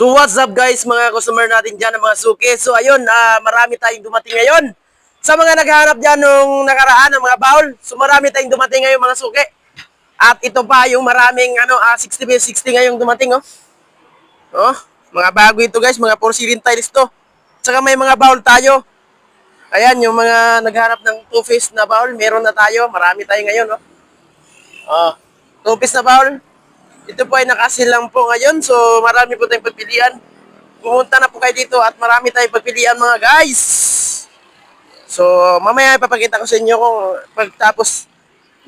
So what's up guys mga customer natin dyan ng mga suki. So ayun, ah, marami tayong dumating ngayon. Sa mga naghahanap dyan nung nakaraan ng mga baul, so marami tayong dumating ngayon mga suki. At ito pa yung maraming ano, ah, 60 by 60 ngayong dumating oh. Oh, mga bago ito guys, mga porcelain tiles to. Tsaka may mga baul tayo. Ayan, yung mga naghanap ng two-face na baul, meron na tayo. Marami tayo ngayon oh. Oh, two-piece na baul. Ito po ay nakasilang po ngayon, so marami po tayong pagpilian. Pumunta na po kayo dito at marami tayong pagpilian mga guys. So, mamaya ipapakita ko sa inyo kung pagtapos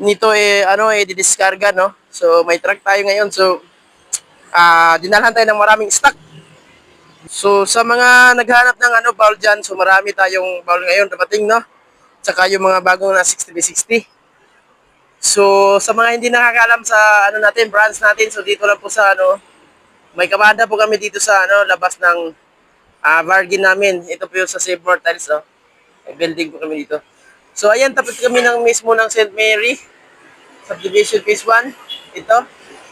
nito eh ano eh didiskarga no. So, may truck tayo ngayon. So, ah dinalhan tayo ng maraming stock. So, sa mga naghanap ng ano bowl dyan, so marami tayong bowl ngayon dapating no. Tsaka yung mga bagong na 60 by 60. So, sa mga hindi nakakaalam sa ano natin, brands natin, so dito lang po sa ano, may kamada po kami dito sa ano, labas ng ah bargain namin. Ito po yung sa Save Tiles, no? May building po kami dito. So, ayan, tapos kami ng mismo ng St. Mary, subdivision phase 1. Ito.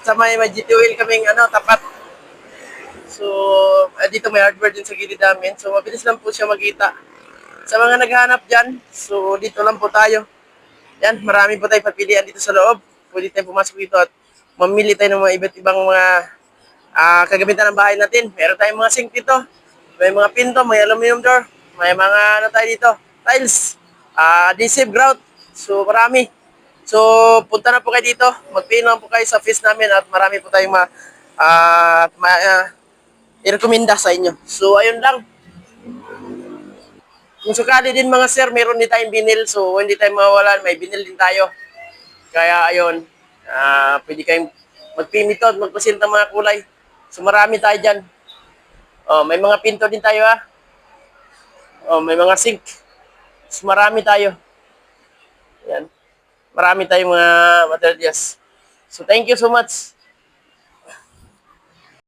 Sa may, may GT oil kaming ano, tapat. So, ah, dito may hardware din sa gilid namin. So, mabilis lang po siya magkita. Sa mga naghahanap dyan, so dito lang po tayo. Yan, marami po tayong papilian dito sa loob. Pwede tayong pumasok dito at mamili tayo ng mga iba't ibang mga ah, kagamitan ng bahay natin. Meron tayong mga sink dito. May mga pinto, may aluminum door. May mga ano tayo dito, tiles, ah adhesive grout. So marami. So punta na po kayo dito. Magpino po kayo sa office namin at marami po tayong ma, ah, ma ah, i-recommenda sa inyo. So ayun lang. Kung sakali din mga sir, meron din tayong binil. So, hindi tayo mawawalan. May binil din tayo. Kaya, ayun. ah pwede kayong magpimito at magpasil ng mga kulay. So, marami tayo dyan. Oh, may mga pinto din tayo, ha? Oh, may mga sink. So, marami tayo. Yan. Marami tayong mga materials. So, thank you so much.